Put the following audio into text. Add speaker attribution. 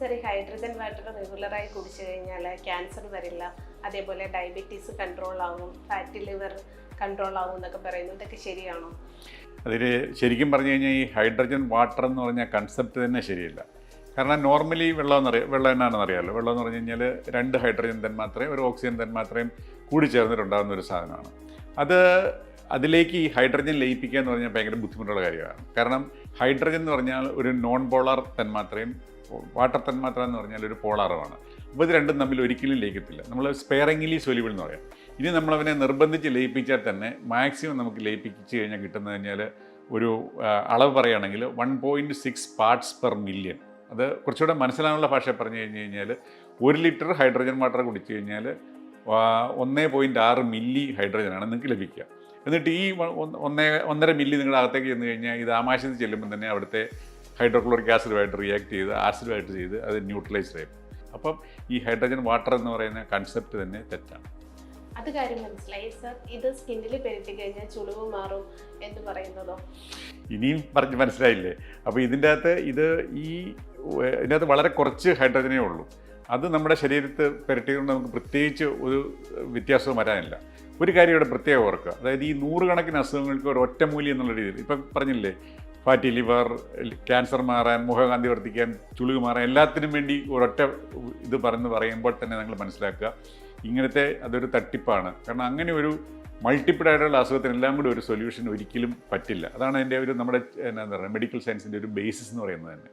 Speaker 1: Sir hydrogen water റെഗുലറായി കുടിച്ചു കഴിഞ്ഞാൽ cancer വരില്ല. അതേപോലെ ഡയബറ്റീസ് കൺട്രോൾ ആവും ഫാറ്റി ലിവർ കൺട്രോൾ ആവും എന്നൊക്കെ പറയുന്നു. ഇതൊക്കെ ശരിയാണോ?
Speaker 2: അതിൽ ശരിക്കും പറഞ്ഞു കഴിഞ്ഞാൽ ഈ ഹൈഡ്രജൻ വാട്ടർ എന്ന് പറഞ്ഞ കൺസെപ്റ്റ് തന്നെ ശരിയല്ല. കാരണം നോർമലി വെള്ളം എന്നറിയ വെള്ളം എന്നാണെന്ന് അറിയാമല്ലോ വെള്ളം എന്ന് പറഞ്ഞു കഴിഞ്ഞാൽ രണ്ട് ഹൈഡ്രജൻ തന്മാത്രയും ഒരു ഓക്സിജൻ തന്മാത്രയും കൂടി ചേർന്നിട്ടുണ്ടാകുന്ന ഒരു സാധനമാണ്. അത് അതിലേക്ക് ഈ ഹൈഡ്രജൻ ലയിപ്പിക്കുക എന്ന് പറഞ്ഞാൽ ഭയങ്കര ബുദ്ധിമുട്ടുള്ള കാര്യമാണ്. കാരണം ഹൈഡ്രജൻ എന്ന് പറഞ്ഞാൽ ഒരു നോൺ പോളാർ തന്മാത്രയും വാട്ടർ തന്മാത്ര എന്ന് പറഞ്ഞാൽ ഒരു പോളാറുമാണ് അപ്പോൾ ഇത് രണ്ടും തമ്മിൽ ഒരിക്കലും ലയിക്കത്തില്ല. നമ്മൾ സ്പെയറിംഗിലി സൊലിബിൾ എന്ന് പറയാം. ഇനി നമ്മളവനെ നിർബന്ധിച്ച് ലയിപ്പിച്ചാൽ തന്നെ മാക്സിമം നമുക്ക് ലയിപ്പിച്ച് കഴിഞ്ഞാൽ കിട്ടുന്നത് കഴിഞ്ഞാൽ ഒരു അളവ് പറയുകയാണെങ്കിൽ one point six parts per million അത് കുറച്ചുകൂടെ മനസ്സിലാവാനുള്ള ഭാഷ പറഞ്ഞു കഴിഞ്ഞ് കഴിഞ്ഞാൽ ഒരു ലിറ്റർ ഹൈഡ്രജൻ വാട്ടർ കുടിച്ചു കഴിഞ്ഞാൽ ഒന്നേ പോയിന്റ് ആറ് മില്ലി ഹൈഡ്രജനാണ് നിങ്ങൾക്ക് ലഭിക്കുക. എന്നിട്ട് ഈ ഒന്നേ ഒന്നര മില്ലി നിങ്ങളുടെ അകത്തേക്ക് ചെന്ന് കഴിഞ്ഞാൽ ഇത് ആമാശയത്തിൽ ചെല്ലുമ്പോൾ തന്നെ അവിടുത്തെ ഹൈഡ്രോക്ലോറിക് ആസിഡുമായിട്ട് റിയാക്ട് ചെയ്ത് ആസിഡുമായിട്ട് ചെയ്ത് അത് ന്യൂട്രലൈസ് ചെയ്യും. അപ്പം ഈ ഹൈഡ്രജൻ വാട്ടർ എന്ന് പറയുന്ന കൺസെപ്റ്റ് തന്നെ തെറ്റാണ്.
Speaker 1: അത് കാര്യം മനസ്സിലായി. സർ ഇത് സ്കിന്നിൽ പെരുത്തി കഴിഞ്ഞാൽ ചുളിവ് മാറും എന്ന് പറയുന്നതോ?
Speaker 2: ഇനിയും പറഞ്ഞ് മനസ്സിലായില്ലേ? അപ്പോൾ ഇതിന്റെ അകത്ത് ഇത് ഈ ഇതിനകത്ത് വളരെ കുറച്ച് ഹൈഡ്രജനേ ഉള്ളൂ. അത് നമ്മുടെ ശരീരത്ത് പുരട്ടിക്കൊണ്ട് നമുക്ക് പ്രത്യേകിച്ച് ഒരു വ്യത്യാസവും വരാനില്ല. ഒരു കാര്യം ഇവിടെ പ്രത്യേകം ഓർക്കുക. അതായത് ഈ നൂറുകണക്കിന് അസുഖങ്ങൾക്ക് ഒരു ഒറ്റമൂലി എന്നുള്ള രീതിയിൽ ഇപ്പം പറഞ്ഞില്ലേ? ഫാറ്റി ലിവർ ക്യാൻസർ മാറാൻ മുഖകാന്തി വർദ്ധിക്കാൻ ചുളിവ് മാറാൻ എല്ലാത്തിനും വേണ്ടി ഒരൊറ്റ ഇത് പറഞ്ഞ് പറയുമ്പോൾ തന്നെ നിങ്ങൾ മനസ്സിലാക്കുക. ഇങ്ങനത്തെ അതൊരു തട്ടിപ്പാണ്. കാരണം അങ്ങനെ ഒരു മൾട്ടിപ്പിൾ ആയിട്ടുള്ള അസുഖത്തിന് എല്ലാം കൂടി ഒരു സൊല്യൂഷൻ ഒരിക്കലും പറ്റില്ല. അതാണ് എന്റെ ഒരു നമ്മുടെ എന്താ പറയുക മെഡിക്കൽ സയൻസിന്റെ ഒരു ബേസിസ് എന്ന് പറയുന്നത് തന്നെ.